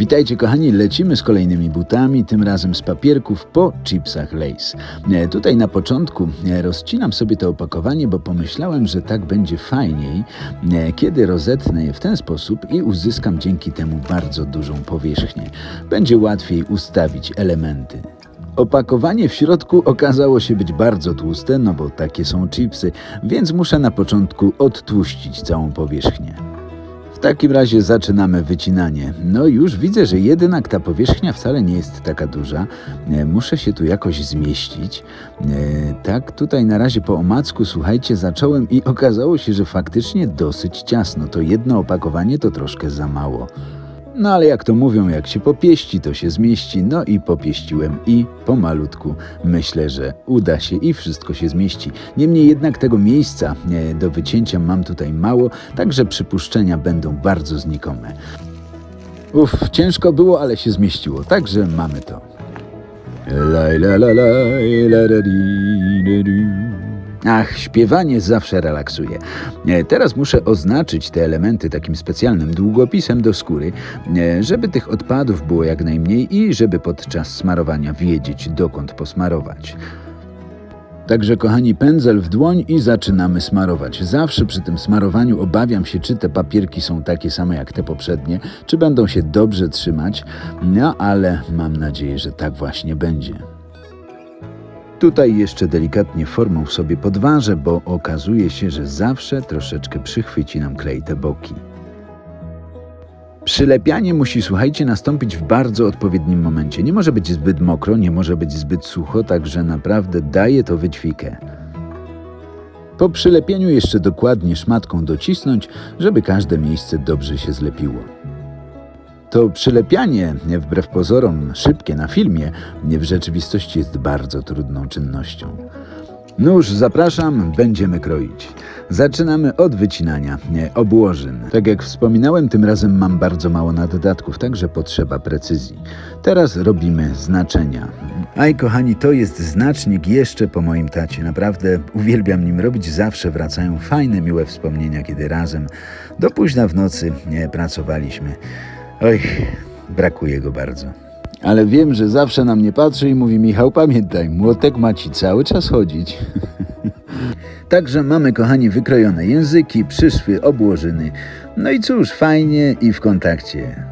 Witajcie kochani, lecimy z kolejnymi butami, tym razem z papierków po chipsach Lays. E, Tutaj na początku e, rozcinam sobie to opakowanie, bo pomyślałem, że tak będzie fajniej, e, kiedy rozetnę je w ten sposób i uzyskam dzięki temu bardzo dużą powierzchnię. Będzie łatwiej ustawić elementy. Opakowanie w środku okazało się być bardzo tłuste, no bo takie są chipsy, więc muszę na początku odtłuścić całą powierzchnię. Takim razie zaczynamy wycinanie. No już widzę, że jednak ta powierzchnia wcale nie jest taka duża. E, Muszę się tu jakoś zmieścić. E, Tak, tutaj na razie po omacku, słuchajcie, zacząłem i okazało się, że faktycznie dosyć ciasno. To jedno opakowanie to troszkę za mało. No ale jak to mówią, jak się popieści, to się zmieści. No i popieściłem i pomalutku myślę, że uda się i wszystko się zmieści. Niemniej jednak tego miejsca e, do wycięcia mam tutaj mało, także przypuszczenia będą bardzo znikome. Uff, ciężko było, ale się zmieściło, także mamy to. Ach, śpiewanie zawsze relaksuje. E, Teraz muszę oznaczyć te elementy takim specjalnym długopisem do skóry, e, żeby tych odpadów było jak najmniej i żeby podczas smarowania wiedzieć, dokąd posmarować. Także kochani, pędzel w dłoń i zaczynamy smarować. Zawsze przy tym smarowaniu obawiam się, czy te papierki są takie same jak te poprzednie, czy będą się dobrze trzymać, no ale mam nadzieję, że tak właśnie będzie. Tutaj jeszcze delikatnie formą sobie podważę, bo okazuje się, że zawsze troszeczkę przychwyci nam klej te boki. Przylepianie musi, słuchajcie, nastąpić w bardzo odpowiednim momencie. Nie może być zbyt mokro, nie może być zbyt sucho, także naprawdę daje to wydźwikę. Po przylepieniu jeszcze dokładnie szmatką docisnąć, żeby każde miejsce dobrze się zlepiło. To przylepianie, wbrew pozorom szybkie na filmie, w rzeczywistości jest bardzo trudną czynnością. Nóż zapraszam, będziemy kroić. Zaczynamy od wycinania nie, obłożyn. Tak jak wspominałem, tym razem mam bardzo mało naddatków, także potrzeba precyzji. Teraz robimy znaczenia. Aj kochani, to jest znacznik jeszcze po moim tacie. Naprawdę uwielbiam nim robić. Zawsze wracają fajne, miłe wspomnienia, kiedy razem do późna w nocy nie, pracowaliśmy. Oj, brakuje go bardzo. Ale wiem, że zawsze na mnie patrzy i mówi Michał, pamiętaj, młotek ma ci cały czas chodzić. Także mamy, kochani, wykrojone języki, przyszwy, obłożyny. No i cóż, fajnie i w kontakcie.